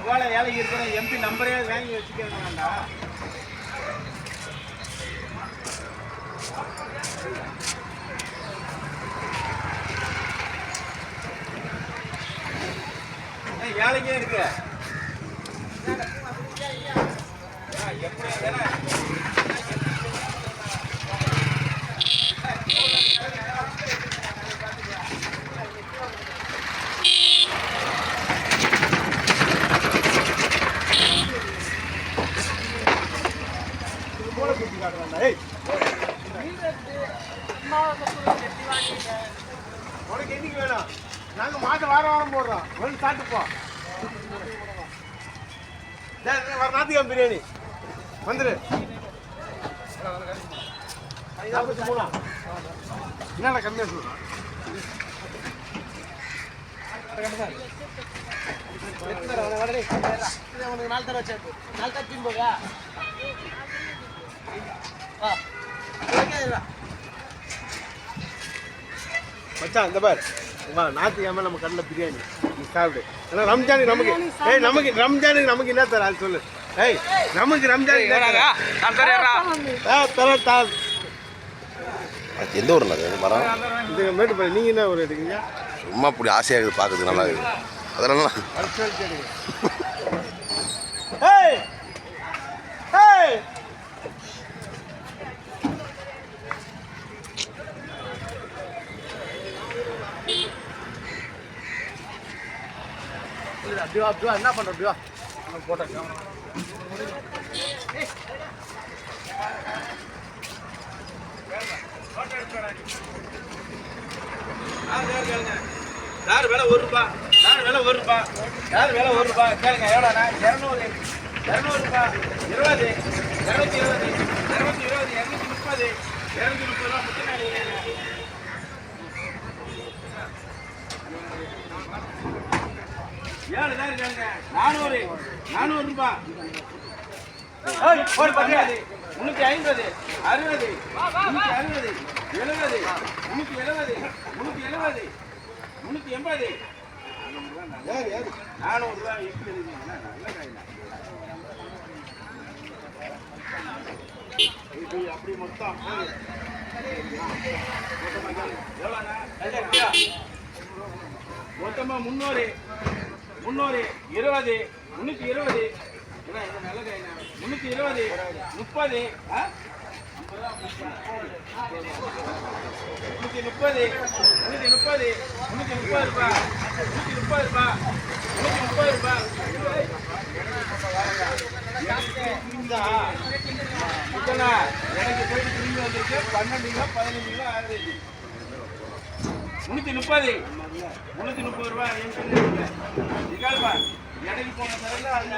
எவ்வளோ வேலைக்கு இருக்கிற எம்பி நம்பரே வாங்கி வச்சுக்க வேண்டாம் வேலைக்கே இருக்கு எப்படி ஏன்னா இது போல குத்தி காட்டுறான்டா ஏய் உனக்கு என்னைக்கு வேணும்? நாங்கள் மாசம் வாரம் வாரம் போடுறோம். வந்து சாப்பிட்டுப்போம் டேய், வர நாத்திகம் பிரியாணி. வந்துரு. நாற்பத்தி மூணா என்னடா கம்மியா சொல்லுங்க உனக்கு நாலு தடவை வச்சேன் நாலு தர தீம் மச்சான் இந்த பார். வா ஞாயிற்றுக்கிழமை நம்ம கடையில் பிரியாணி. நீ சாப்பிடு. ஏன்னா ரம்ஜானுக்கு நமக்கு ஏய் நமக்கு ரம்ஜானுக்கு நமக்கு என்ன தர அது சொல்லு. ஏய் நமக்கு ரம்ஜானுக்கு தர? ஆ, தர தா அது எந்த ஊரில் அது மரம்? இது மேட்டுப்பாளையம் நீங்கள் என்ன ஒரு எடுக்கீங்க சும்மா இப்படி ஆசையாக இருக்குது பார்க்கறதுக்கு நல்லா இருக்குது. அதெல்லாம் ஏய் ஏய் அப்படியா அப்படியா என்ன பண்ற அப்படியா யார் விலை ஒரு ரூபா? யார் விலை ஒரு ரூபா? யார் வேலை ஒரு ரூபா? கேளுங்க எவ்வளோண்ணா இரநூறு இரநூறு ரூபா. இருபது இரநூத்தி இருபது இரநூத்தி இருபது இரநூத்தி முப்பது இரநூத்தி முப்பது ரூபா. முத்தினாடி ஏழு தான் கேளுங்க நானூறு. நானூறு ரூபா. ஒரு பத்து முன்னூத்தி ஐம்பது. அறுபது. முன்னூத்தி அறுபது. எழுபது. முன்னூத்தி எழுபது. முன்னூத்தி எழுபது. முன்னூத்தி எண்பது. நானூறு ரூபாய் நல்ல அப்படி மொத்தம்? மொத்தமா முந்நூறு. முந்நூறு இருபது முன்னூத்தி இருபது என்ன, இருபது முப்பது ஆ? முன்னூத்தி முப்பது முன்னூத்தி முப்பது முன்னூத்தி முப்பது ரூபாய் முன்னூத்தி முப்பது ரூபாய் முந்நூற்றி முப்பது ரூபாய் புரியுதா? புரியுதா? எனக்கு போயிட்டு திரும்பி வந்திருக்கு பன்னெண்டு கிலோ பதினஞ்சு கிலோ ஆகுது முன்னூத்தி முப்பது முன்னூத்தி முப்பது ரூபாய் என் பேர்ல இருக்கு. இதால்பா, எனக்கு போன தடவை அது